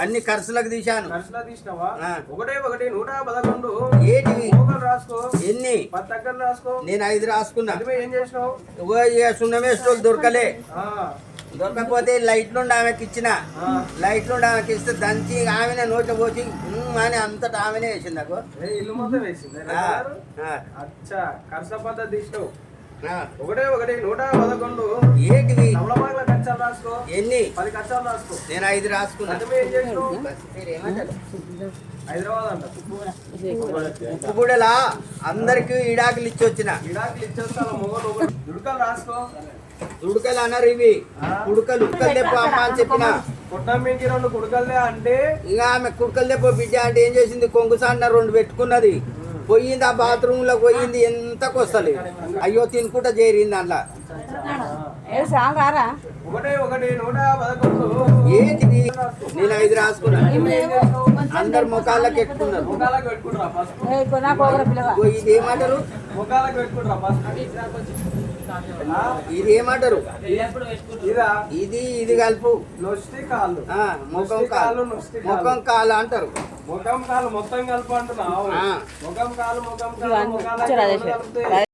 అన్ని ఖర్చులకు తీశాను. ఒకటే ఒకటి నూట పదకొండు. ఏంటివి? రాసుకో. ఎన్ని? పది రాసుకో. నేను ఐదు రాసుకున్నా. ఏం చేసినావు? ఓ ఇక సున్నమేస్టోళ్ళు దొరకలే. దొరకకపోతే లైట్ నుండి ఆమెకి ఇచ్చిన. ఆ. లైట్ నుండి ఆమెకి ఇస్తే దంచి ఆమెనే నోట పోసి అని అంతటా ఆమెనే వేసింది నాకు. ఇల్లు మొత్తం వేసింది? అచ్చా ఖర్చు పద్ధతి. ఒకటే ఒకటి నూట పదకొండు. ఏంటివి? రాసుకో. ఎన్ని? పది ఖర్చాలు రాసుకో. నేను ఐదు రాసుకున్నా? హైదరాబాద్ అంట. కూడలా అందరికి ఇడాకులు ఇచ్చి వచ్చిన. మొగలు ఒకటి దుడకలు రాసుకో. ఉడకలు అన్నారు ఇవి. ఉడకలు ఉడకలు తెప్పు అమ్మ అని చెప్పిన. కొట్టమ్మకి రెండు కుడకలే అంటే? ఇక ఆమె కుడకలు తెప్పు బిడ్డ అంటే ఏం చేసింది? కొంగు సాన్న రెండు పెట్టుకున్నది. పోయింది ఆ బాత్రూమ్లో పోయింది? ఎంతకు వస్తలేదు అయ్యో తినుకుంటా చేరింది అందులో. ఏ సాగారా ఒకటే ఒకటి నూట పదకొండు. ఏంటిది నేను ఐదు రాసుకున్నా. ఏం చేసినావు? అందరు ముఖాలకు పెట్టుకుంటారా ఫస్ట్ ఓ ఇది ఏమంటారు? ముఖాలకు పెట్టుకుంటారా ఫస్ట్? ఇది ఏమంటారు? ఇదా? ఇది ఇది కలుపు. కాళ్ళు. ముఖం కాళ్ళు. కాలు ముఖం కాళ్ళు కాలు అంటారు. ముఖం కాళ్ళు మొత్తం కలుపు అంటున్నావు. ఆ. ముఖం కాలు ముఖం కాలు